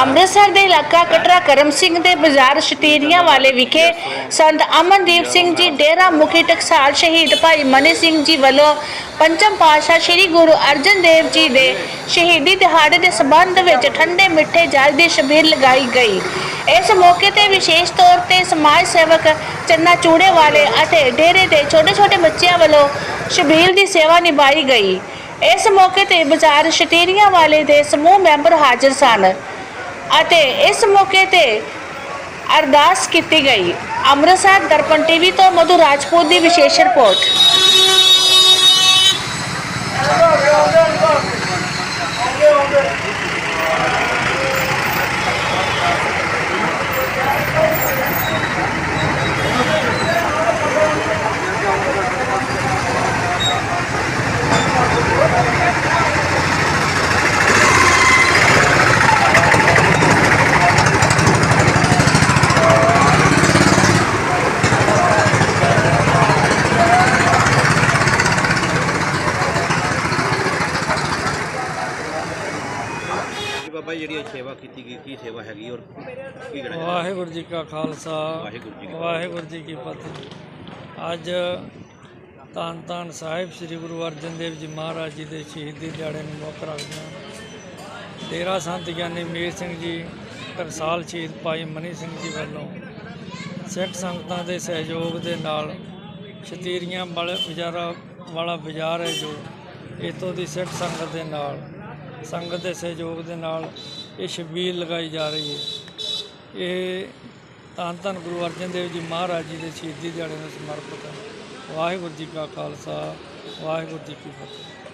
ਅੰਮ੍ਰਿਤਸਰ ਦੇ ਇਲਾਕਾ ਕਟਰਾ ਕਰਮ ਸਿੰਘ ਦੇ ਬਾਜ਼ਾਰ ਸ਼ਟੀਰੀਆਂ ਵਾਲੇ ਵਿਖੇ ਸੰਤ ਅਮਨਦੀਪ ਸਿੰਘ ਜੀ ਡੇਰਾ ਮੁਖੀ ਟਕਸਾਲ ਸ਼ਹੀਦ ਭਾਈ ਮਨੀ ਸਿੰਘ ਜੀ ਵੱਲੋਂ ਪੰਚਮ ਪਾਤਸ਼ਾਹ ਸ੍ਰੀ ਗੁਰੂ ਅਰਜਨ ਦੇਵ ਜੀ ਦੇ ਸ਼ਹੀਦੀ ਦਿਹਾੜੇ ਦੇ ਸਬੰਧ ਵਿੱਚ ਠੰਡੇ ਮਿੱਠੇ ਜਲ ਦੀ ਛਬੀਲ ਲਗਾਈ ਗਈ। ਇਸ ਮੌਕੇ ਤੇ ਵਿਸ਼ੇਸ਼ ਤੌਰ ਤੇ ਸਮਾਜ ਸੇਵਕ ਚੰਨਾ ਚੂੜੇ ਵਾਲੇ ਅਤੇ ਡੇਰੇ ਦੇ ਛੋਟੇ ਛੋਟੇ ਬੱਚਿਆਂ ਵੱਲੋਂ ਛਬੀਲ ਦੀ ਸੇਵਾ ਨਿਭਾਈ ਗਈ। ਇਸ ਮੌਕੇ ਤੇ ਬਾਜ਼ਾਰ ਸਟੇਰੀਆਂ ਵਾਲੇ ਦੇ ਸਮੂਹ ਮੈਂਬਰ ਹਾਜ਼ਰ ਸਨ ਅਤੇ ਇਸ ਮੌਕੇ ਤੇ ਅਰਦਾਸ ਕੀਤੀ ਗਈ। ਅੰਮ੍ਰਿਤਸਰ ਦਰਪਣ ਟੀਵੀ ਤੋਂ ਮਧੂ ਰਾਜਪੂਤ ਦੀ ਵਿਸ਼ੇਸ਼ ਰਿਪੋਰਟ। ਬਾਬਾ ਜੀ ਜਿਹੜੀ ਇਹ ਸੇਵਾ ਕੀਤੀ ਗਈ ਕੀ ਸੇਵਾ ਹੈਗੀ ਔਰ ਕੀ ਕਹਿਣਾ ਚਾਹੁੰਦੇ? ਵਾਹਿਗੁਰੂ ਜੀ ਕਾ ਖਾਲਸਾ ਵਾਹਿਗੁਰੂ ਜੀ ਕੀ ਫਤਿਹ। ਵਾਹਿਗੁਰੂ ਜੀ ਕੀ ਫਤਿਹ ਅੱਜ ਧੰਨ ਧੰਨ ਸਾਹਿਬ ਸ੍ਰੀ ਗੁਰੂ ਅਰਜਨ ਦੇਵ ਜੀ ਮਹਾਰਾਜ ਜੀ ਦੇ ਸ਼ਹੀਦੀ ਦਿਹਾੜੇ ਨੂੰ ਮੁੱਖ ਰੱਖਦੇ ਹਾਂ ਡੇਰਾ ਸੰਤ ਗਿਆਨੀ ਮੇਰ ਸਿੰਘ ਜੀ ਟਕਸਾਲ ਸ਼ਹੀਦ ਭਾਈ ਮਨੀ ਸਿੰਘ ਜੀ ਵੱਲੋਂ ਸਿੱਖ ਸੰਗਤਾਂ ਦੇ ਸਹਿਯੋਗ ਦੇ ਨਾਲ ਸ਼ਤੀਰੀਆਂ ਵਾਲੇ ਬਾਜ਼ਾਰਾ ਵਾਲਾ ਬਾਜ਼ਾਰ ਹੈ ਜੋ ਇਤੋਂ ਦੀ ਸਿੱਖ ਸੰਗਤ ਦੇ ਨਾਲ ਸੰਗਤ ਦੇ ਸਹਿਯੋਗ ਦੇ ਨਾਲ ਇਹ ਛਬੀਲ ਲਗਾਈ ਜਾ ਰਹੀ ਹੈ। ਇਹ ਧੰਨ ਧੰਨ ਗੁਰੂ ਅਰਜਨ ਦੇਵ ਜੀ ਮਹਾਰਾਜ ਜੀ ਦੇ ਸ਼ਹੀਦੀ ਦਿਹਾੜੇ ਨੂੰ ਸਮਰਪਿਤ ਹੈ। ਵਾਹਿਗੁਰੂ ਜੀ ਕਾ ਖਾਲਸਾ, ਵਾਹਿਗੁਰੂ ਜੀ ਕੀ ਫਤਿਹ।